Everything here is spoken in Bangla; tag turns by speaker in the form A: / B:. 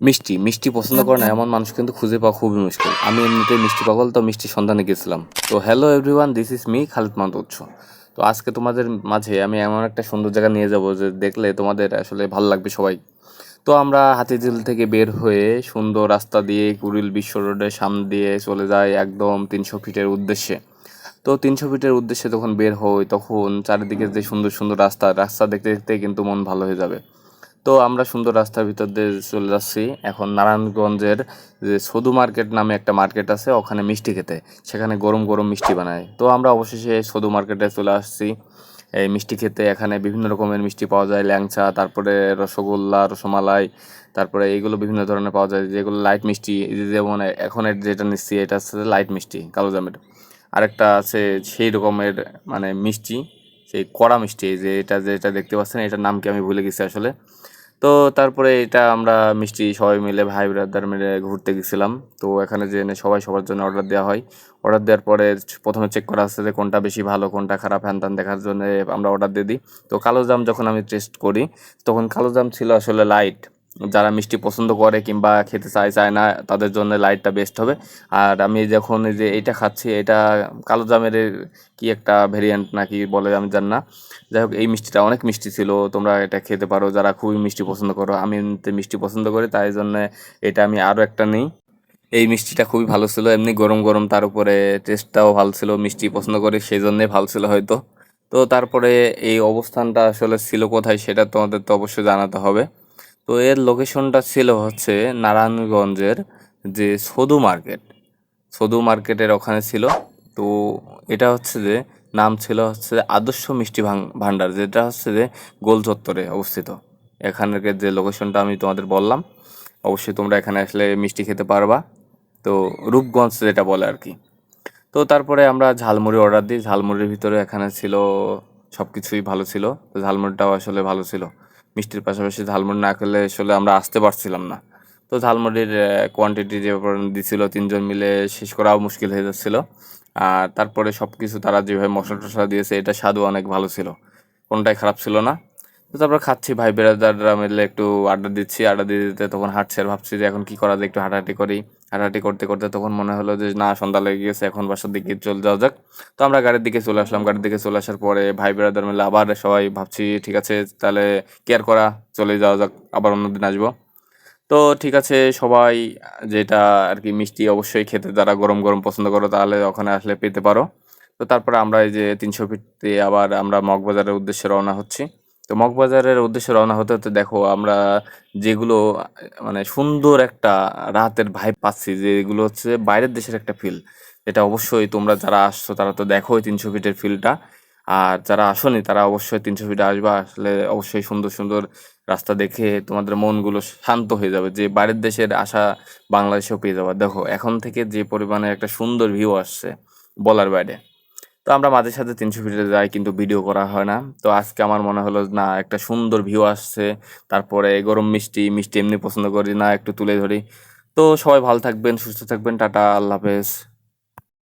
A: মিষ্টি মিষ্টি পছন্দ করে না এমন মানুষ কিন্তু খুঁজে পাওয়া খুবই মুশকিল। আমি এমনিতে মিষ্টি পাগল তো মিষ্টি সন্ধানে গেছিলাম। তো hello everyone this is me Khalid উৎস তো আজকে তোমাদের মাঝে আমি এমন একটা সুন্দর জায়গা নিয়ে যাব যে দেখলে তোমাদের আসলে ভালো লাগবে সবাই। তো আমরা হাতিঝিল থেকে বের হয়ে সুন্দর রাস্তা দিয়ে কুড়িল বিশ্ব রোডের সামনে দিয়ে চলে যাই একদম তিনশো ফিটের উদ্দেশ্যে। তো তিনশো ফিটের উদ্দেশ্যে যখন বের হই তখন চারিদিকে যে সুন্দর সুন্দর রাস্তা রাস্তা দেখতে দেখতে কিন্তু মন ভালো হয়ে যাবে। তো আমরা সুন্দর রাস্তার ভিতর দিয়ে চলে যাচ্ছি। এখন নারায়ণগঞ্জের যে সদু মার্কেট নামে একটা মার্কেট আছে, ওখানে মিষ্টি খেতে। সেখানে গরম গরম মিষ্টি বানায়। তো আমরা অবশেষে সদু মার্কেটে চলে আসছি। এই মিষ্টি খেতে এখানে বিভিন্ন রকমের মিষ্টি পাওয়া যায়। ল্যাংচা, তারপরে রসগোল্লা, রসমালাই, তারপরে এইগুলো বিভিন্ন ধরনের পাওয়া যায়। যেগুলো লাইট মিষ্টি যেমন এখন যেটা নিচ্ছি, এটা হচ্ছে লাইট মিষ্টি, কালো জামের। আরেকটা আছে সেই রকমের মানে মিষ্টি। সেই কড়া মিষ্টি যে এটা যেটা দেখতে পাচ্ছেন, এটার নাম কি আমি ভুলে গেছি আসলে। তো তারপরে এটা আমরা মিষ্টি সবাই মিলে, ভাই ব্রাদার মিলে ঘুরতে গেছিলাম। তো এখানে যে এনে সবাই সবার জন্য অর্ডার দেওয়া হয়। অর্ডার দেওয়ার পরে প্রথমে চেক করা আসছে যে কোনটা বেশি ভালো, কোনটা খারাপ, হ্যান তান দেখার জন্য আমরা অর্ডার দিয়ে দিই। তো কালো জাম যখন আমি টেস্ট করি, তখন কালো জাম ছিল আসলে লাইট যারা মিষ্টি পছন্দ করে কিংবা খেতে চায় চায় না, তাদের জন্য লাইটটা বেস্ট হবে। আর আমি যখন যে এটা খাচ্ছি, এটা কালো জামের কি একটা ভেরিয়েন্ট নাকি বলে আমি জানি না। যাই হোক, এই মিষ্টিটা অনেক মিষ্টি ছিল, তোমরা এটা খেতে পারো। যারা খুবই মিষ্টি পছন্দ করো, আমি মিষ্টি পছন্দ করি, তাই জন্য এটা আমি আরও একটা নিই। এই মিষ্টিটা খুবই ভালো ছিল, এমনি গরম গরম, তার উপরে টেস্টটাও ভালো ছিল, মিষ্টি পছন্দ করি সেই জন্যে ভালো ছিল হয়তো। তো তারপরে এই অবস্থানটা আসলে ছিল কোথায়, সেটা তোমাদের তো অবশ্যই জানাতে হবে। তো এর লোকেশনটা ছিল হচ্ছে নারায়ণগঞ্জের যে সদু মার্কেট সদু মার্কেটের ওখানে ছিল। তো এটা হচ্ছে যে নাম ছিল হচ্ছে আদর্শ মিষ্টি ভাণ্ডার, যেটা হচ্ছে যে গোল চত্বরে অবস্থিত। এখানের যে লোকেশনটা আমি তোমাদের বললাম, অবশ্যই তোমরা এখানে আসলে মিষ্টি খেতে পারবা। তো রূপগঞ্জ যেটা বলে আর কি। তো তারপরে আমরা ঝালমুড়ি অর্ডার দিই। ঝালমুড়ির ভিতরে এখানে ছিল সব কিছুই ভালো ছিল। তো ঝালমুড়িটাও আসলে ভালো ছিল। মিষ্টির পাশাপাশি ঝালমুড়ি না খেলে আসলে আমরা আসতে পারছিলাম না। তো ঝালমুড়ির কোয়ান্টিটি যে দিছিল তিনজন মিলে শেষ করাও মুশকিল হয়ে যাচ্ছিল। আর তারপরে সব কিছু তারা যেভাবে মশলা টশলা দিয়েছে, এটা স্বাদও অনেক ভালো ছিল। কোনটাই খারাপ ছিল না। তো তারপর খাচ্ছি ভাই বেড়াদাররা মিলে একটু আড্ডা দিচ্ছি। আড্ডা দিয়ে দিতে তখন হাঁটছে আর ভাবছি যে এখন কি করা যায়, একটু হাঁটাহাঁটি করি। হাঁটাহাঁটি করতে করতে তখন মনে হলো যে, না, সন্ধ্যা লেগে গেছে, এখন বাসার দিকে চলে যাওয়া যাক। তো আমরা গাড়ির দিকে চলে আসলাম। গাড়ির দিকে চলে আসার পরে ভাই বেড়াদার মিলে আবার সবাই ভাবছি, ঠিক আছে, তাহলে কেয়ার করা, চলে যাওয়া যাক, আবার অন্যদিন আসব। তো ঠিক আছে, সবাই যেটা আর কি মিষ্টি অবশ্যই খেতে, যারা গরম গরম পছন্দ করো তাহলে ওখানে আসলে পেতে পারো। তো তারপরে আমরা এই যে তিনশো ফিট দিয়ে আবার আমরা মগবাজারের উদ্দেশ্যে রওনা হচ্ছি। তো মগবাজারের উদ্দেশ্যে রওনা হতে হতে দেখো, আমরা যেগুলো মানে সুন্দর একটা রাতের ভাইব পাচ্ছি, যেগুলো হচ্ছে বাইরের দেশের একটা ফিল এটা অবশ্যই তোমরা যারা আসছো, তারা তো দেখো তিনশো ফিটের ফিলটা আর যারা আসোনি, তারা অবশ্যই তিনশো ফিটে আসবা। আসলে অবশ্যই সুন্দর সুন্দর রাস্তা দেখে তোমাদের মনগুলো শান্ত হয়ে যাবে, যে বাইরের দেশের আশা বাংলাদেশেও পেয়ে যাবে। দেখো, এখন থেকে যে পরিমাণে একটা সুন্দর ভিউ আসছে, বলার বাইরে। তো আমরা মাঝে সাথে তিনশো ফিটে যাই কিন্তু ভিডিও করা হয় না। তো আজকে আমার মনে হলো না, একটা সুন্দর ভিউ আসছে। তারপরে গরম মিষ্টি মিষ্টি এমনি পছন্দ করি না, একটু তুলে ধরি। তো সবাই ভালো থাকবেন, সুস্থ থাকবেন, টাটা, আল্লাহ হাফেজ।